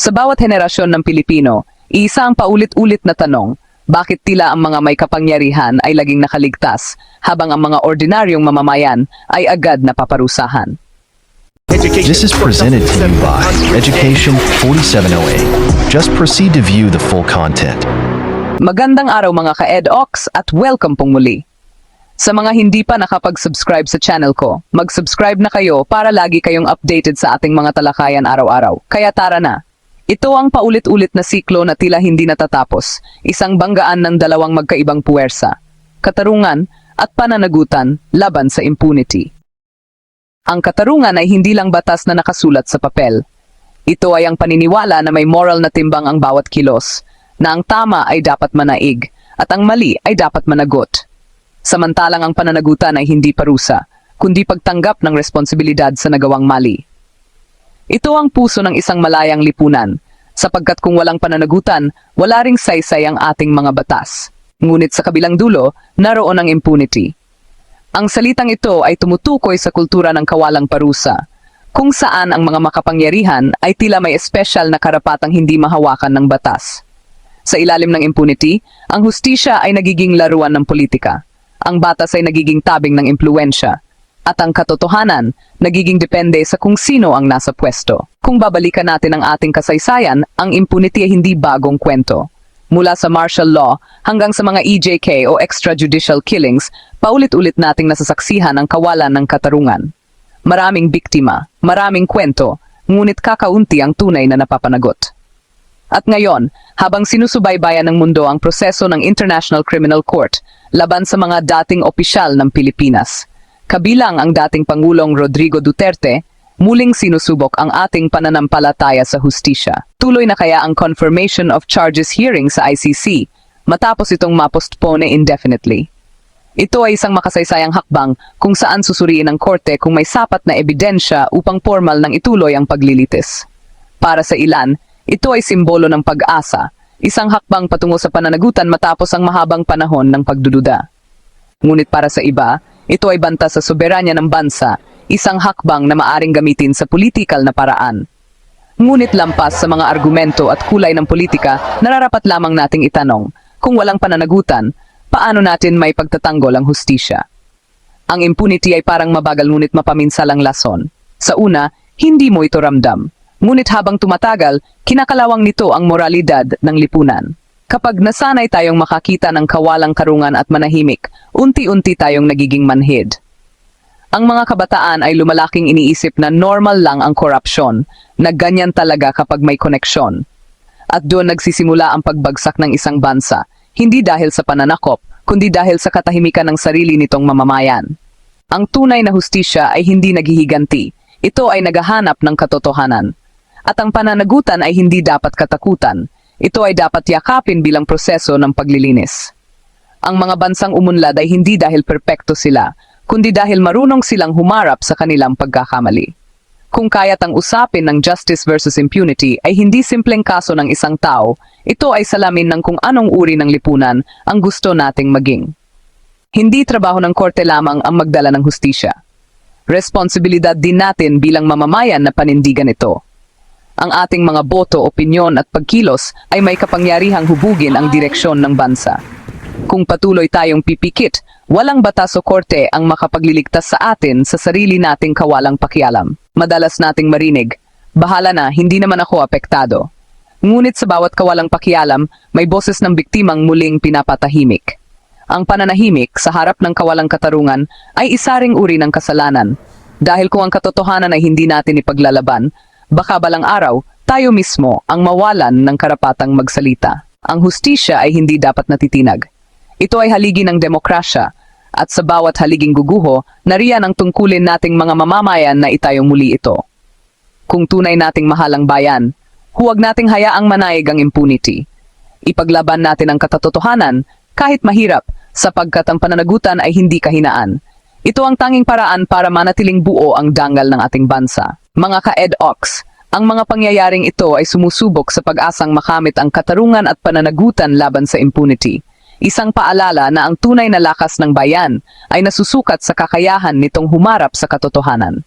Sa bawat henerasyon ng Pilipino, iisa ang paulit-ulit na tanong, bakit tila ang mga may kapangyarihan ay laging nakaligtas, habang ang mga ordinaryong mamamayan ay agad napaparusahan? This is presented to you by Education 4708. Just proceed to view the full content. Magandang araw mga ka-EdOx at welcome pong muli. Sa mga hindi pa nakapag-subscribe sa channel ko, mag-subscribe na kayo para lagi kayong updated sa ating mga talakayan araw-araw. Kaya tara na! Ito ang paulit-ulit na siklo na tila hindi natatapos, isang banggaan ng dalawang magkaibang puwersa, katarungan at pananagutan laban sa impunity. Ang katarungan ay hindi lang batas na nakasulat sa papel. Ito ay ang paniniwala na may moral na timbang ang bawat kilos, na ang tama ay dapat manaig at ang mali ay dapat managot. Samantalang ang pananagutan ay hindi parusa, kundi pagtanggap ng responsibilidad sa nagawang mali. Ito ang puso ng isang malayang lipunan, sapagkat kung walang pananagutan, wala ring saysay ang ating mga batas. Ngunit sa kabilang dulo, naroon ang impunity. Ang salitang ito ay tumutukoy sa kultura ng kawalang parusa, kung saan ang mga makapangyarihan ay tila may espesyal na karapatang hindi mahawakan ng batas. Sa ilalim ng impunity, ang hustisya ay nagiging laruan ng politika. Ang batas ay nagiging tabing ng impluensya. At ang katotohanan, nagiging depende sa kung sino ang nasa pwesto. Kung babalikan natin ang ating kasaysayan, ang impunity ay hindi bagong kwento. Mula sa martial law hanggang sa mga EJK o extrajudicial killings, paulit-ulit nating nasasaksihan ang kawalan ng katarungan. Maraming biktima, maraming kwento, ngunit kakaunti ang tunay na napapanagot. At ngayon, habang sinusubaybayan ng mundo ang proseso ng International Criminal Court laban sa mga dating opisyal ng Pilipinas, kabilang ang dating Pangulong Rodrigo Duterte, muling sinusubok ang ating pananampalataya sa hustisya. Tuloy na kaya ang confirmation of charges hearing sa ICC matapos itong mapostpone indefinitely. Ito ay isang makasaysayang hakbang kung saan susuriin ng korte kung may sapat na ebidensya upang formal nang ituloy ang paglilitis. Para sa ilan, ito ay simbolo ng pag-asa, isang hakbang patungo sa pananagutan matapos ang mahabang panahon ng pagdududa. Ngunit para sa iba, ito ay banta sa soberanya ng bansa, isang hakbang na maaring gamitin sa politikal na paraan. Ngunit lampas sa mga argumento at kulay ng politika, nararapat lamang nating itanong, kung walang pananagutan, paano natin may pagtatanggol ang hustisya? Ang impunity ay parang mabagal ngunit mapaminsalang lason. Sa una, hindi mo ito ramdam. Ngunit habang tumatagal, kinakalawang nito ang moralidad ng lipunan. Kapag nasanay tayong makakita ng kawalang karungan at manahimik, unti-unti tayong nagiging manhid. Ang mga kabataan ay lumalaking iniisip na normal lang ang korupsyon, na ganyan talaga kapag may koneksyon. At doon nagsisimula ang pagbagsak ng isang bansa, hindi dahil sa pananakop, kundi dahil sa katahimikan ng sarili nitong mamamayan. Ang tunay na hustisya ay hindi naghihiganti, ito ay naghahanap ng katotohanan. At ang pananagutan ay hindi dapat katakutan, ito ay dapat yakapin bilang proseso ng paglilinis. Ang mga bansang umunlad ay hindi dahil perpekto sila, kundi dahil marunong silang humarap sa kanilang pagkakamali. Kung kaya't ang usapin ng justice versus impunity ay hindi simpleng kaso ng isang tao, ito ay salamin ng kung anong uri ng lipunan ang gusto nating maging. Hindi trabaho ng korte lamang ang magdala ng hustisya. Responsibilidad din natin bilang mamamayan na panindigan ito. Ang ating mga boto, opinyon at pagkilos ay may kapangyarihang hubugin ang direksyon ng bansa. Kung patuloy tayong pipikit, walang batas o korte ang makapagliligtas sa atin sa sarili nating kawalang pakialam. Madalas nating marinig, bahala na, hindi naman ako apektado. Ngunit sa bawat kawalang pakialam, may boses ng biktimang muling pinapatahimik. Ang pananahimik sa harap ng kawalang katarungan ay isa ring uri ng kasalanan. Dahil kung ang katotohanan ay hindi natin ipaglalaban, baka balang araw, tayo mismo ang mawalan ng karapatang magsalita. Ang hustisya ay hindi dapat natitinag. Ito ay haligi ng demokrasya, at sa bawat haliging guguho, nariyan ang tungkulin nating mga mamamayan na itayong muli ito. Kung tunay nating mahalang bayan, huwag nating hayaang manaig ang impunity. Ipaglaban natin ang katatotohanan, kahit mahirap, sapagkat ang pananagutan ay hindi kahinaan. Ito ang tanging paraan para manatiling buo ang dangal ng ating bansa. Mga ka-EDOX, ang mga pangyayaring ito ay sumusubok sa pag-asang makamit ang katarungan at pananagutan laban sa impunity. Isang paalala na ang tunay na lakas ng bayan ay nasusukat sa kakayahan nitong humarap sa katotohanan.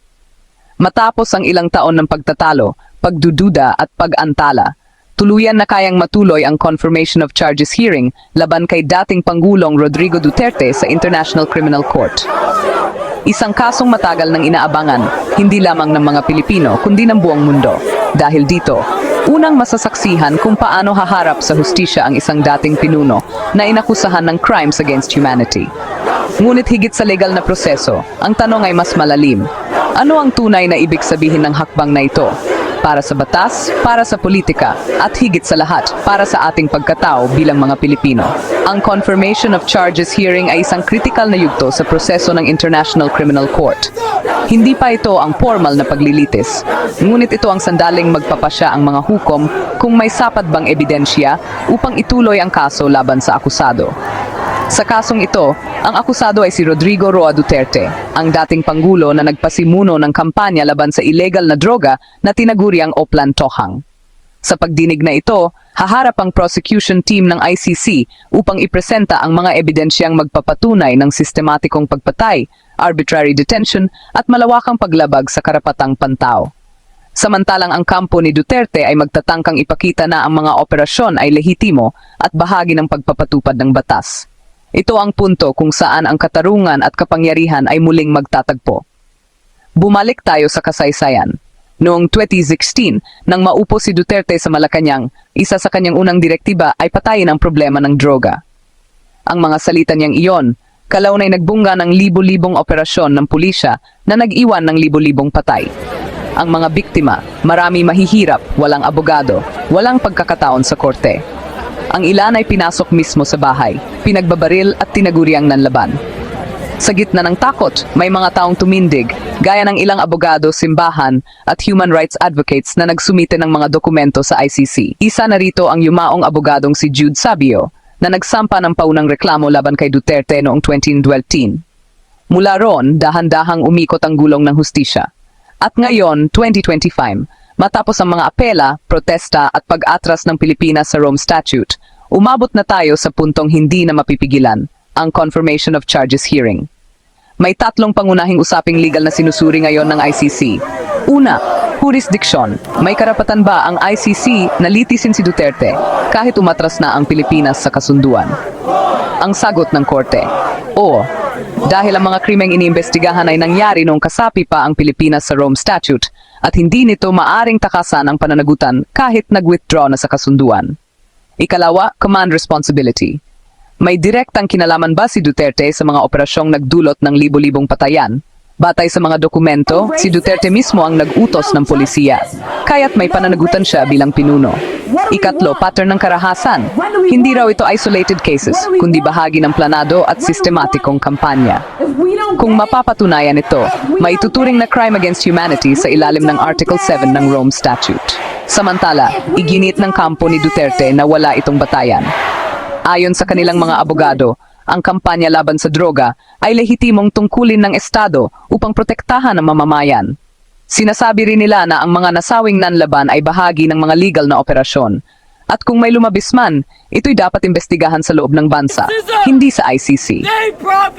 Matapos ang ilang taon ng pagtatalo, pagdududa at pag-antala. Tuluyan na kayang matuloy ang confirmation of charges hearing laban kay dating Pangulong Rodrigo Duterte sa International Criminal Court. Isang kasong matagal nang inaabangan, hindi lamang ng mga Pilipino kundi ng buong mundo. Dahil dito, unang masasaksihan kung paano haharap sa hustisya ang isang dating pinuno na inakusahan ng crimes against humanity. Ngunit higit sa legal na proseso, ang tanong ay mas malalim. Ano ang tunay na ibig sabihin ng hakbang na ito? Para sa batas, para sa politika, at higit sa lahat, para sa ating pagkatao bilang mga Pilipino. Ang confirmation of charges hearing ay isang critical na yugto sa proseso ng International Criminal Court. Hindi pa ito ang formal na paglilitis, ngunit ito ang sandaling magpapasya ang mga hukom kung may sapat bang ebidensya upang ituloy ang kaso laban sa akusado. Sa kasong ito, ang akusado ay si Rodrigo Roa Duterte, ang dating panggulo na nagpasimuno ng kampanya laban sa illegal na droga na tinaguriang Oplan Tohang. Sa pagdinig na ito, haharap ang prosecution team ng ICC upang ipresenta ang mga ebidensyang magpapatunay ng sistematikong pagpatay, arbitrary detention at malawakang paglabag sa karapatang pantao. Samantalang ang kampo ni Duterte ay magtatangkang ipakita na ang mga operasyon ay lehitimo at bahagi ng pagpapatupad ng batas. Ito ang punto kung saan ang katarungan at kapangyarihan ay muling magtatagpo. Bumalik tayo sa kasaysayan. Noong 2016, nang maupo si Duterte sa Malacanang, isa sa kanyang unang direktiba ay patayin ang problema ng droga. Ang mga salita niyang iyon, kalaunay nagbungga ng libo-libong operasyon ng pulisya na nag-iwan ng libo-libong patay. Ang mga biktima, marami mahihirap, walang abogado, walang pagkakataon sa korte. Ang ilan ay pinasok mismo sa bahay, pinagbabaril at tinaguriang nanlaban. Sa gitna ng takot, may mga taong tumindig, gaya ng ilang abogado, simbahan at human rights advocates na nagsumite ng mga dokumento sa ICC. Isa na rito ang yumaong abogadong si Jude Sabio, na nagsampa ng paunang reklamo laban kay Duterte noong 2012. Mula ron, dahan-dahang umikot ang gulong ng hustisya. At ngayon, 2025, matapos ang mga apela, protesta at pag-atras ng Pilipinas sa Rome Statute, umabot na tayo sa puntong hindi na mapipigilan, ang confirmation of charges hearing. May tatlong pangunahing usaping legal na sinusuri ngayon ng ICC. Una, jurisdiction. May karapatan ba ang ICC na litisin si Duterte kahit umatras na ang Pilipinas sa kasunduan? Ang sagot ng korte, oo. Dahil ang mga krimeng iniimbestigahan ay nangyari noong kasapi pa ang Pilipinas sa Rome Statute at hindi nito maaring takasan ang pananagutan kahit nag-withdraw na sa kasunduan. Ikalawa, command responsibility. May direktang kinalaman ba si Duterte sa mga operasyong nagdulot ng libo-libong patayan? Batay sa mga dokumento, si Duterte mismo ang nag-utos ng polisiya, kaya't may pananagutan siya bilang pinuno. Ikatlo, pattern ng karahasan. Hindi raw ito isolated cases, kundi bahagi ng planado at sistematikong kampanya. Kung mapapatunayan ito, maituturing na crime against humanity sa ilalim ng Article 7 ng Rome Statute. Samantala, iginit ng kampo ni Duterte na wala itong batayan. Ayon sa kanilang mga abogado, ang kampanya laban sa droga ay lehitimong tungkulin ng Estado upang protektahan ang mamamayan. Sinasabi rin nila na ang mga nasawing nanlaban ay bahagi ng mga legal na operasyon. At kung may lumabis man, ito'y dapat imbestigahan sa loob ng bansa, hindi sa ICC.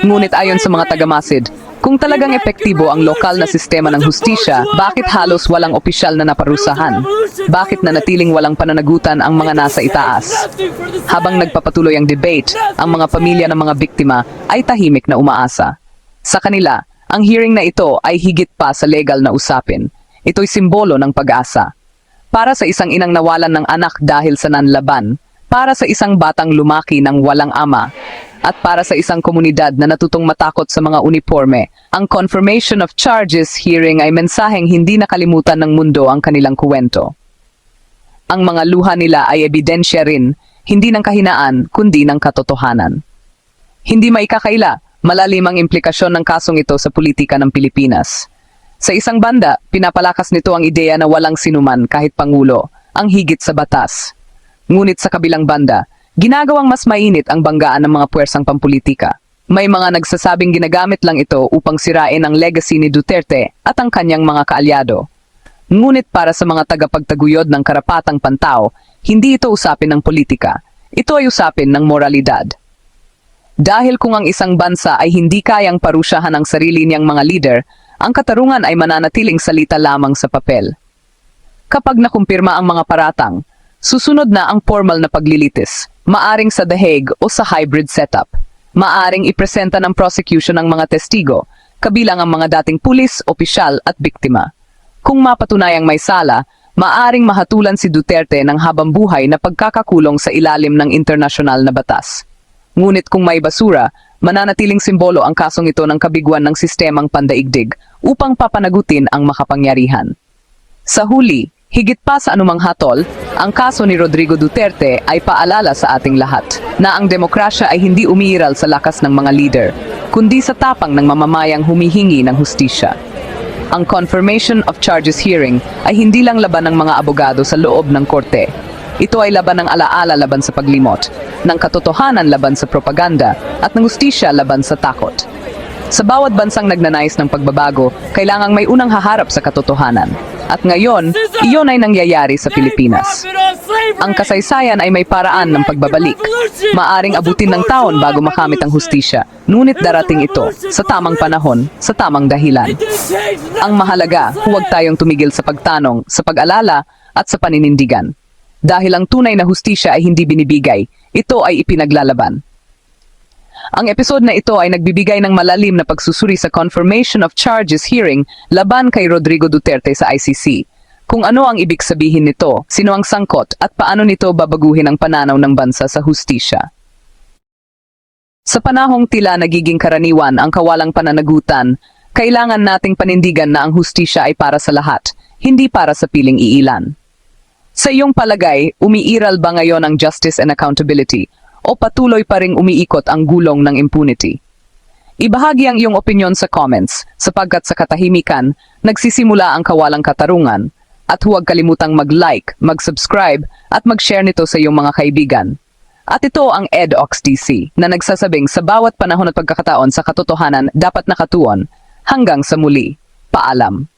Ngunit ayon sa mga tagamasid, kung talagang epektibo ang lokal na sistema ng hustisya, bakit halos walang opisyal na naparusahan? Bakit nanatiling walang pananagutan ang mga nasa itaas? Habang nagpapatuloy ang debate, ang mga pamilya ng mga biktima ay tahimik na umaasa. Sa kanila, ang hearing na ito ay higit pa sa legal na usapin. Ito'y simbolo ng pag-asa. Para sa isang inang nawalan ng anak dahil sa nanlaban, para sa isang batang lumaki ng walang ama, at para sa isang komunidad na natutong matakot sa mga uniforme, ang confirmation of charges hearing ay mensaheng hindi nakalimutan ng mundo ang kanilang kuwento. Ang mga luha nila ay ebidensya rin, hindi ng kahinaan, kundi ng katotohanan. Hindi maikakaila, malalim ang implikasyon ng kasong ito sa politika ng Pilipinas. Sa isang banda, pinapalakas nito ang ideya na walang sinuman kahit pangulo, ang higit sa batas. Ngunit sa kabilang banda, ginagawang mas mainit ang banggaan ng mga puwersang pampolitika. May mga nagsasabing ginagamit lang ito upang sirain ang legacy ni Duterte at ang kanyang mga kaalyado. Ngunit para sa mga tagapagtaguyod ng karapatang pantao, hindi ito usapin ng politika. Ito ay usapin ng moralidad. Dahil kung ang isang bansa ay hindi kayang parusyahan ang sarili niyang mga leader, ang katarungan ay mananatiling salita lamang sa papel. Kapag nakumpirma ang mga paratang, susunod na ang formal na paglilitis, maaring sa Hague o sa hybrid setup. Maaring ipresenta ng prosecution ang mga testigo, kabilang ang mga dating pulis, opisyal at biktima. Kung mapatunayang may sala, maaring mahatulan si Duterte ng habang buhay na pagkakakulong sa ilalim ng internasyonal na batas. Ngunit kung may basura, mananatiling simbolo ang kasong ito ng kabiguan ng sistemang pandaigdig upang papanagutin ang makapangyarihan. Sa huli, higit pa sa anumang hatol, ang kaso ni Rodrigo Duterte ay paalala sa ating lahat na ang demokrasya ay hindi umiiral sa lakas ng mga leader, kundi sa tapang ng mamamayang humihingi ng hustisya. Ang confirmation of charges hearing ay hindi lang laban ng mga abogado sa loob ng korte. Ito ay laban ng alaala laban sa paglimot, ng katotohanan laban sa propaganda, at ng hustisya laban sa takot. Sa bawat bansang nagnanais ng pagbabago, kailangang may unang haharap sa katotohanan. At ngayon, iyon ay nangyayari sa Pilipinas. Ang kasaysayan ay may paraan ng pagbabalik. Maaring abutin ng taon bago makamit ang hustisya, ngunit darating ito sa tamang panahon, sa tamang dahilan. Ang mahalaga, huwag tayong tumigil sa pagtanong, sa pag-alala, at sa paninindigan. Dahil ang tunay na hustisya ay hindi binibigay, ito ay ipinaglalaban. Ang episode na ito ay nagbibigay ng malalim na pagsusuri sa confirmation of charges hearing laban kay Rodrigo Duterte sa ICC. Kung ano ang ibig sabihin nito, sino ang sangkot, at paano nito babaguhin ang pananaw ng bansa sa hustisya. Sa panahong tila nagiging karaniwan ang kawalang pananagutan, kailangan nating panindigan na ang hustisya ay para sa lahat, hindi para sa piling iilan. Sa iyong palagay, umiiral ba ngayon ang justice and accountability o patuloy pa ring umiikot ang gulong ng impunity? Ibahagi ang iyong opinion sa comments sapagkat sa katahimikan, nagsisimula ang kawalang katarungan at huwag kalimutang mag-like, mag-subscribe at mag-share nito sa iyong mga kaibigan. At ito ang EdOxDC na nagsasabing sa bawat panahon at pagkakataon sa katotohanan dapat nakatuon. Hanggang sa muli. Paalam.